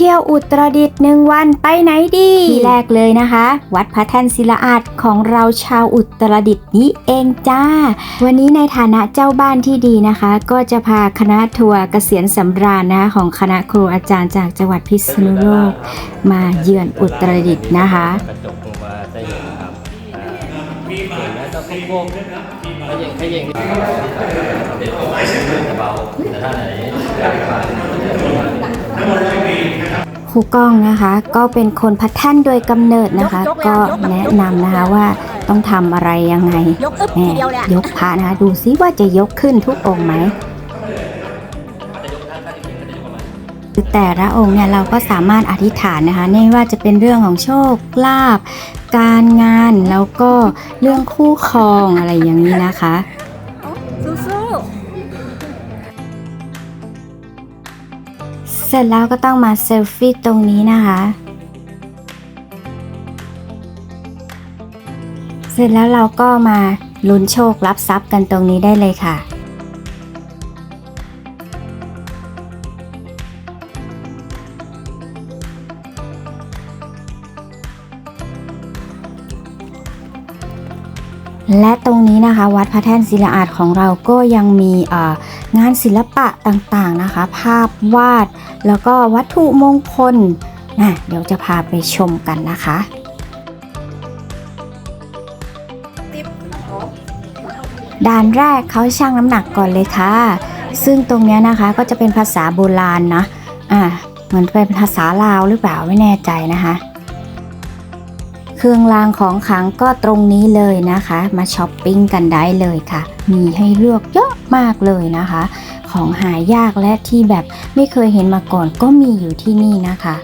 ที่ยวอุตรดิตถ์หนึ่งวันไปไหนดีที่แรกเลยนะคะ วัดพระแท่นศิลาอาดของเราชาวอุตรดิตถ์นี้เองจ้า วันนี้ในฐานะเจ้าบ้านที่ดีนะคะ ก็จะพาคณะทัวร์เกษียณสำราญนะคะของคณะครูอาจารย์จากจังหวัดพิษณุโลก มาเยือนอุตรดิตถ์นะคะ กระจกลงมาจะเห็นครับอ่าเห็นก็พวกพวกขย่งขย่งจะเบาแต่ถ้าไหน ครูก้องนะคะ ก็เป็นคนพัดแท่นโดยกำเนิดนะคะยกเลยก็อะยกแบบแนะนำนะคะว่าต้องทำอะไรยังไงยกอึ๊บแหมทีเดียวเลยอะยกพระนะคะดูซิว่าจะยกขึ้นทุกองค์ไหมคือแต่ละองค์เนี่ยเราก็สามารถอธิษฐานนะคะไม่ว่าจะเป็นเรื่องของโชคลาภการงานแล้วก็เรื่องคู่ครองอะไรอย่างนี้นะคะ เสร็จแล้วก็ต้องมาเซลฟี่ตรงนี้นะคะ เสร็จแล้วเราก็มาลุ้นโชครับทรัพย์กันตรงนี้ได้เลยค่ะ และตรงนี้นะคะวัดพระแท่นศิลาอาดของเราก็ยังมีงานศิลปะต่างๆนะคะ ภาพวาด แล้วก็วัตถุมงคลนะเดี๋ยวจะพาไปชมกันนะคะด่านแรกเขาชั่งน้ำหนักก่อนเลยค่ะ ซึ่งตรงนี้นะคะก็จะเป็นภาษาโบราณนะอ่าเหมือนเป็นภาษาลาวหรือเปล่าไม่แน่ใจนะคะ เครื่องรางของขลังก็ตรงนี้เลยนะคะ มาช้อปปิ้งกันได้เลยค่ะ มีให้เลือกเยอะมากเลยนะคะ ของหายากและที่แบบไม่เคยเห็นมาก่อนก็มีอยู่ที่นี่นะคะ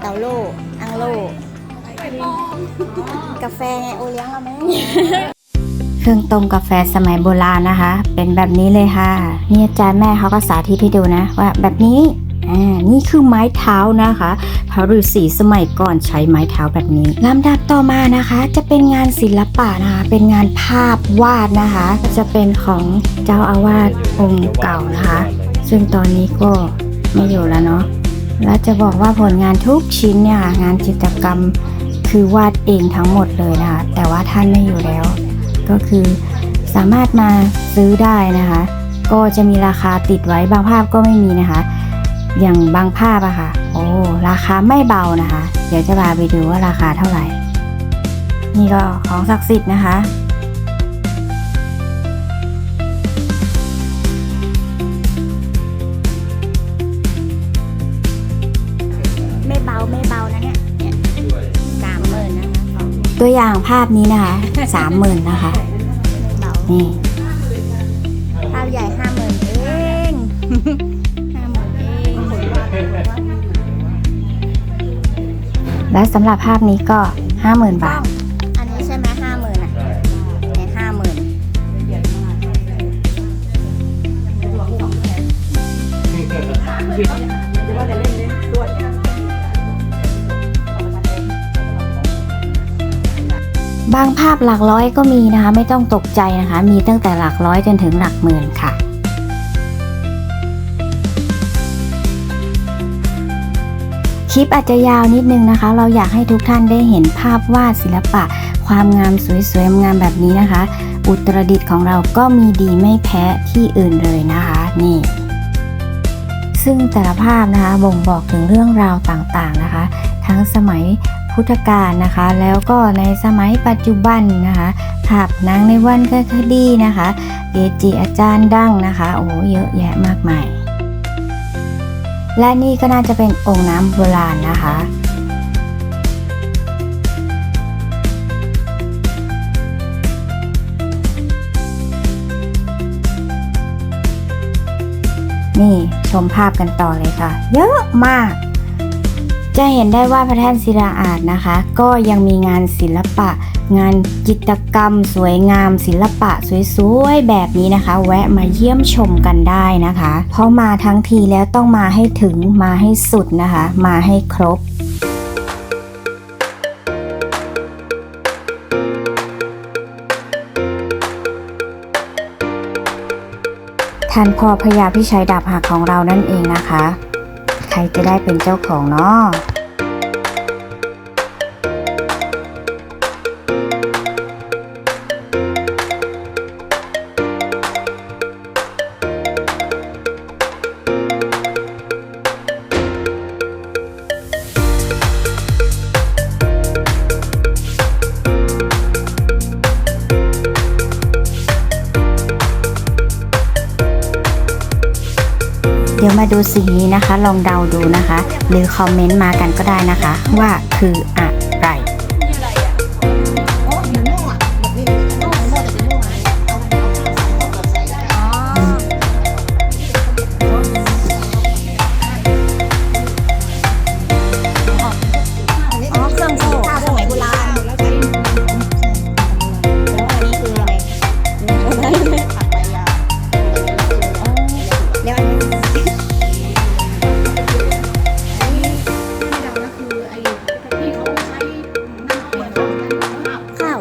เตาโล่อังโล่ กาแฟไงโอเลี้ยงเราไหมเครื่องต้มกาแฟสมัยโบราณนะคะ เป็นแบบนี้เลยค่ะ นี่อาจารย์แม่เขาก็สาธิตให้ดูนะว่าแบบนี้อ่านี่คือไม้เท้านะคะพระฤาษีสมัยก่อนใช้ไม้เท้าแบบนี้ลำดับต่อมานะคะ จะเป็นงานศิลปะนะคะ เป็นงานภาพวาดนะคะ จะเป็นของเจ้าอาวาสองค์เก่านะคะ ซึ่งตอนนี้ก็ไม่อยู่แล้วเนาะและจะบอกว่าผลงานทุกชิ้นเนี่ยค่ะงานจิตรกรรม คือวาดเองทั้งหมดเลยนะคะ แต่ว่าท่านไม่อยู่แล้ว ก็คือสามารถมาซื้อได้นะคะ ก็จะมีราคาติดไว้บางภาพก็ไม่มีนะคะ อย่างบางภาพอะค่ะ โอ้ราคาไม่เบานะคะ เดี๋ยวจะพาไปดูว่าราคาเท่าไหร่ นี่ก็ของศักดิ์สิทธิ์นะคะ ตัวอย่างภาพนี้นะคะสามหมื่นนะคะเบานี่ภาพใหญ่ห้าหมื่นเองห้าหมื่นเอง และสำหรับภาพนี้ก็ห้าหมื่นบาท อันนี้ใช่ไหมห้าหมื่นอะเนี่ยห้าหมื่น บางภาพหลักร้อยก็มีนะคะ ไม่ต้องตกใจนะคะ มีตั้งแต่หลักร้อยจนถึงหลักหมื่นค่ะคลิปอาจจะยาวนิดนึงนะคะ เราอยากให้ทุกท่านได้เห็นภาพวาดศิลปะ ความงามสวยๆงามแบบนี้นะคะ อุตรดิตถ์ของเราก็มีดีไม่แพ้ที่อื่นเลยนะคะนี่ ซึ่งแต่ละภาพนะคะบ่งบอกถึงเรื่องราวต่างๆนะคะ ทั้งสมัย พุทธกาลนะคะ แล้วก็ในสมัยปัจจุบันนะคะภาพนางในวันคดีนะคะเกจิอาจารย์ดังนะคะ โอ้เยอะแยะมากมาย และนี่ก็น่าจะเป็นองค์น้ำโบราณนะคะนี่ชมภาพกันต่อเลยค่ะ เยอะมาก จะเห็นได้ว่าพระแท่นศิลาอาดนะคะ ก็ยังมีงานศิลปะ งานจิตรกรรม สวยงาม ศิลปะสวยๆแบบนี้นะคะ แวะมาเยี่ยมชมกันได้นะคะ เพราะมาทั้งทีแล้วต้องมาให้ถึงมาให้สุดนะคะ มาให้ครบท่านพ่อพญาพิชัยดาบหักของเรานั่นเองนะคะ ใครจะได้เป็นเจ้าของเนาะ มาดูสีนี้นะคะ ลองเดาดูนะคะ หรือคอมเมนต์มากันก็ได้นะคะ ว่าคืออะ ข้าว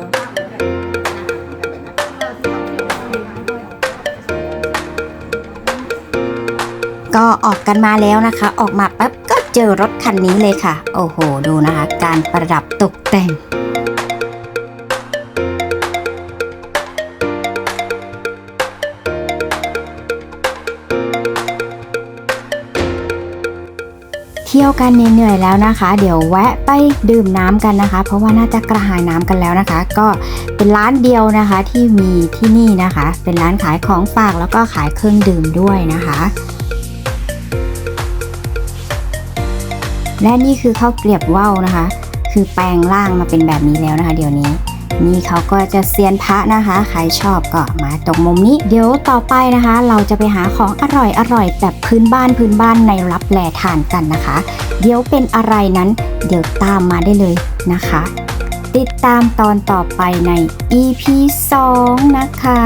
ก็ออกกันมาแล้วนะคะ ออกมาปั๊บก็เจอรถคันนี้เลยค่ะ โอ้โห ดูนะคะ การประดับตกแต่ง ที่ยวกันเหนื่อยๆแล้วนะคะ เดี๋ยวแวะไปดื่มน้ำกันนะคะ เพราะว่าน่าจะกระหายน้ำกันแล้วนะคะ ก็เป็นร้านเดียวนะคะที่มีที่นี่นะคะ เป็นร้านขายของฝากแล้วก็ขายเครื่องดื่มด้วยนะคะ และนี่คือข้าวเกลียบว่าวนะคะ คือแปลงร่างมาเป็นแบบนี้แล้วนะคะ เดี๋ยวนี้ นี่เขาก็จะเซียนพระนะคะ ใครชอบก็มาตรงมุมนี้ เดี๋ยวต่อไปนะคะ เราจะไปหาของอร่อยอร่อยแบบพื้นบ้านพื้นบ้านในรับแลทานกันนะคะ เดี๋ยวเป็นอะไรนั้น เดี๋ยวตามมาได้เลยนะคะ ติดตามตอนต่อไปใน EP 2 นะคะ